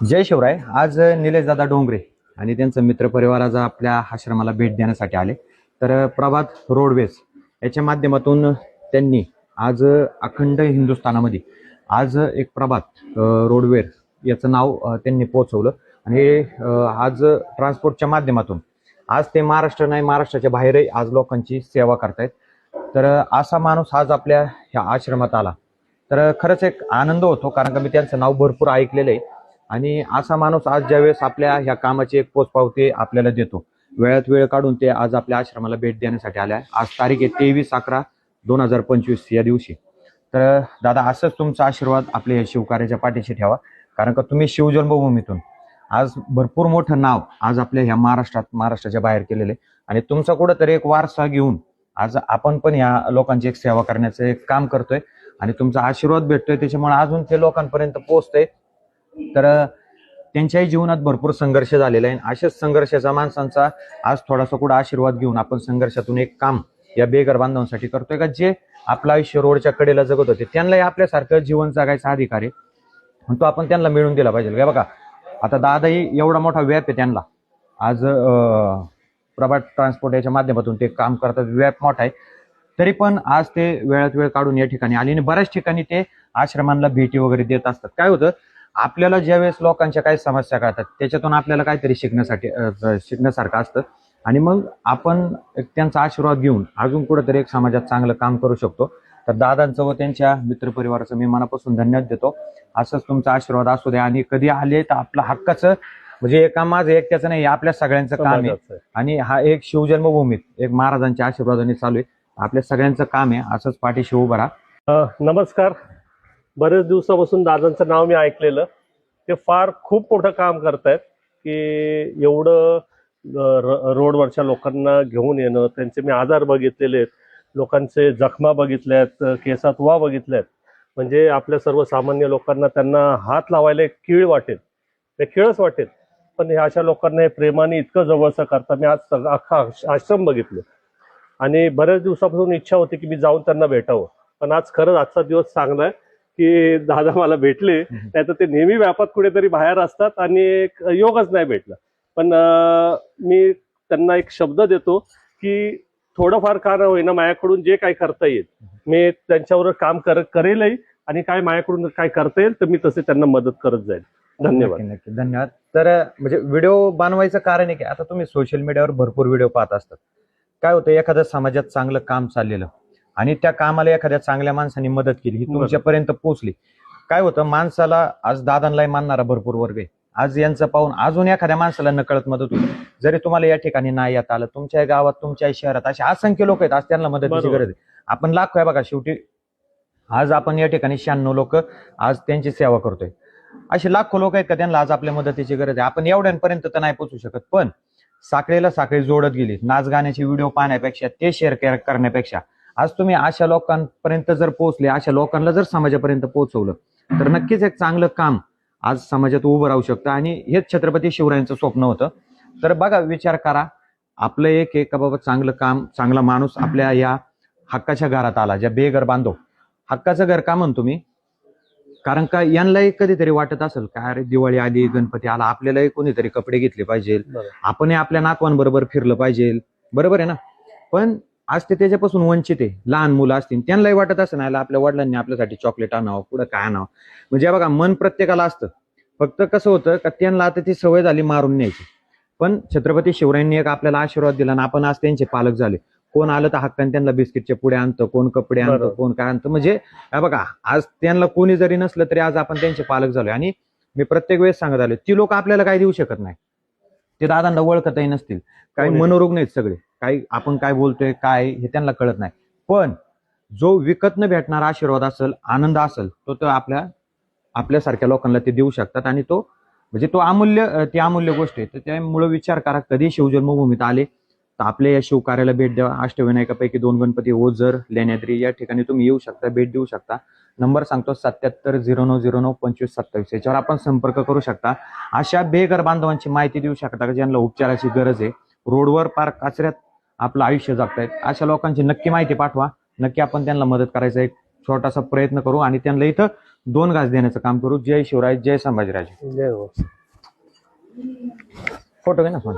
जय शिवराय. आज निलेश दादा डोंगरे आणि त्यांचं मित्रपरिवार आज आपल्या आश्रमाला भेट देण्यासाठी आले. तर प्रभात रोडवेज याच्या माध्यमातून त्यांनी आज अखंड हिंदुस्थानामध्ये आज एक प्रभात अ, रोडवेर याचं नाव त्यांनी पोहोचवलं. आणि आज ट्रान्सपोर्टच्या माध्यमातून आज ते महाराष्ट्र नाही महाराष्ट्राच्या बाहेरही आज लोकांची सेवा करतायत. तर असा माणूस आज आपल्या ह्या आश्रमात आला. तर खरंच एक आनंद होतो कारण का मी त्यांचं नाव भरपूर ऐकलेलं आहे. आणि असा माणूस आज ज्यावेळेस आपल्या ह्या कामाची एक पोचपावती आपल्याला देतो वेळात वेळ काढून ते आज आपल्या आश्रमाला भेट देण्यासाठी आल्या. आज तारीख आहे तेवीस अकरा दोन हजार पंचवीस या दिवशी. तर दादा असंच तुमचा आशीर्वाद आपल्या या शिवकार्याच्या पाठीशी ठेवा. कारण का तुम्ही शिवजन्मभूमीतून आज भरपूर मोठं नाव आज आपल्या ह्या महाराष्ट्रात महाराष्ट्राच्या बाहेर केलेलं आहे. आणि तुमचा कुठंतरी एक वारसा घेऊन आज आपण पण या लोकांची एक सेवा करण्याचं एक काम करतोय. आणि तुमचा आशीर्वाद भेटतोय. त्याच्यामुळे अजून ते लोकांपर्यंत पोहोचतंय. तर त्यांच्याही जीवनात भरपूर संघर्ष झालेला आहे अशाच संघर्षाचा माणसांचा आज थोडासा कुठं आशीर्वाद घेऊन आपण संघर्षातून एक काम या बेघर बांधवांसाठी करतोय का? जे आपलं आयुष्य रोडच्या कडेला जगत होते त्यांनाही आपल्यासारखं जीवन जगायचा अधिकार आहे. तो आपण त्यांना मिळून दिला पाहिजे. काय बघा आता दादाही एवढा मोठा व्याप आहे त्यांना. आज प्रभात ट्रान्सपोर्ट याच्या माध्यमातून ते काम करतात. व्याप मोठा आहे. तरी पण आज ते वेळात वेळ काढून या ठिकाणी आले आणि बऱ्याच ठिकाणी ते आश्रमांना भेटी वगैरे देत असतात. काय होतं आपल्याला ज्यावेळेस लोकांच्या काही समस्या कळतात त्याच्यातून आपल्याला काहीतरी शिकण्यासाठी शिकण्यासारखं असतं. आणि मग आपण एक त्यांचा आशीर्वाद घेऊन अजून कुठेतरी एक समाजात चांगलं काम करू शकतो. तर दादांचं व त्यांच्या मित्रपरिवाराचं मी मनापासून धन्यवाद देतो. असंच तुमचा आशीर्वाद असू द्या आणि कधी आले तर आपलं हक्काचं म्हणजे हे काम माझं एकट्याचं नाही आपल्या सगळ्यांचं काम आहे. आणि हा एक शिवजन्मभूमीत एक महाराजांच्या आशीर्वादाने चालू आहे. आपल्या सगळ्यांचं काम आहे. असंच पाठीशी उभं राहा. नमस्कार. बरेच दिवसापासून दादांचं नाव मी ऐकलेलं. ते फार खूप मोठं काम करतायत की एवढं र- रोडवरच्या लोकांना घेऊन येणं. त्यांचे मी आजार बघितलेले आहेत. लोकांचे जखमा बघितल्यात केसात वा बघितल्यात. म्हणजे आपल्या सर्वसामान्य लोकांना त्यांना हात लावायला एक कीळ वाटेल. ते कीळच वाटेल. पण हे अशा लोकांना हे प्रेमाने इतकं जवळचं करता मी आज सगळं अख्खा आश्रम बघितलं. आणि बऱ्याच दिवसापासून इच्छा होती की मी जाऊन त्यांना भेटावं. पण आज खरंच आजचा दिवस चांगला आहे. की दादा मला भेटले तर ते नेहमी व्यापात कुठेतरी बाहेर असतात आणि एक योगच नाही भेटला. पण मी त्यांना एक शब्द देतो की थोडंफार का न होईना माझ्याकडून जे काही करता येईल. मी त्यांच्यावर काम कर करेलही आणि काय माझ्याकडून काय करता येईल तर मी तसे त्यांना मदत करत जाईल. धन्यवाद. नक्की नक्की. धन्यवाद. तर म्हणजे व्हिडिओ बनवायचं कारण आहे की आता तुम्ही सोशल मीडियावर भरपूर व्हिडिओ पाहत असतात. काय होतं एखाद्या समाजात चांगलं काम चाललेलं आणि त्या कामाला एखाद्या चांगल्या माणसाने मदत केली ही तुमच्यापर्यंत पोहोचली. काय होतं माणसाला आज दादांलाही मानणारा भरपूर वर्ग आहे. आज यांचं पाहून अजून एखाद्या माणसाला नकळत मदत होईल. जरी तुम्हाला या ठिकाणी नाही येत आलं तुमच्या गावात तुमच्या शहरात असे असंख्य लोक आहेत आज त्यांना मदतीची. गरज आहे. आपण लाखो आहे बघा शेवटी आज आपण या ठिकाणी शहाण्णव लोक आज त्यांची सेवा करतोय. असे लाखो लोक आहेत का त्यांना आज आपल्या मदतीची गरज आहे. आपण एवढ्यांपर्यंत तर नाही पोहोचू शकत पण साखळीला साखळी जोडत गेली. नाच गाण्याचे व्हिडिओ पाहण्यापेक्षा ते शेअर करण्यापेक्षा आज तुम्ही अशा लोकांपर्यंत जर पोहोचले अशा लोकांना जर समाजापर्यंत पोहोचवलं तर नक्कीच एक चांगलं काम आज समाजात उभं राहू शकतं. आणि हेच छत्रपती शिवरायांचं स्वप्न होतं. तर बघा विचार करा आपलं एक एक बाबा चांगलं काम चांगला माणूस आपल्या या हक्काच्या घरात आला ज्या बेघर बांधव हक्काचं घर का म्हणतो मी? कारण का यांनाही कधीतरी वाटत असेल का अरे दिवाळी आली गणपती आला आपल्यालाही कोणीतरी कपडे घेतले पाहिजे. आपणही आपल्या नातवांबरोबर फिरलं पाहिजे. बरोबर आहे ना? पण आज ते त्याच्यापासून वंचित आहे. लहान मुलं असतील त्यांनाही वाटत असं नाही आपल्या वडिलांनी आपल्यासाठी चॉकलेट आणावं पुढं काय आणावं. म्हणजे बघा मन प्रत्येकाला असतं. फक्त कसं होतं का त्यांना आता ती सवय झाली मारून न्यायची. पण छत्रपती शिवरायांनी एक आपल्याला आशीर्वाद दिला आणि आपण आज त्यांचे पालक झाले. कोण आलं तर हक्काने त्यांना बिस्किटचे पुढे आणतं कोण कपडे आणतं. कोण काय आणतं. म्हणजे हे बघा आज त्यांना कोणी जरी नसलं तरी आज आपण त्यांचे पालक झालोय. आणि मी प्रत्येक वेळेस सांगत आलो ती लोक आपल्याला काही देऊ शकत नाही. ते दादांना ओळखतही नसतील. काही कोणी- मनोरोग नाहीत सगळे. काही आपण काय बोलतोय काय हे त्यांना कळत नाही. पण जो विकत न भेटणारा आशीर्वाद असेल आनंद असेल तो तर आपल्या आपल्यासारख्या लोकांना ते देऊ शकतात. आणि तो म्हणजे तो अमूल्य ती अमूल्य गोष्ट आहे. तर त्यामुळे विचार करा कधी शिवजन्मभूमीत आले तर आपल्या या शिवकार्याला भेट द्या. अष्टविनायकापैकी दोन गणपती ओझर लेण्याद्री या ठिकाणी तुम्ही येऊ शकता भेट देऊ शकता. नंबर सांगतो सत्याहत्तर झिरो नऊ झिरो नऊ पंचवीस सत्तावीस. याच्यावर आपण संपर्क करू शकता. अशा बेघर बांधवांची माहिती देऊ शकता का ज्यांना उपचाराची गरज आहे? रोडवर पार कचऱ्यात आपलं आयुष्य जगतायत अशा लोकांची नक्की माहिती पाठवा. नक्की आपण त्यांना मदत करायचा एक छोटासा प्रयत्न करू आणि त्यांना इथं दोन घास देण्याचं काम करू. जय शिवराय जय संभाजीराजे. जय हो. फोटो घे ना सोन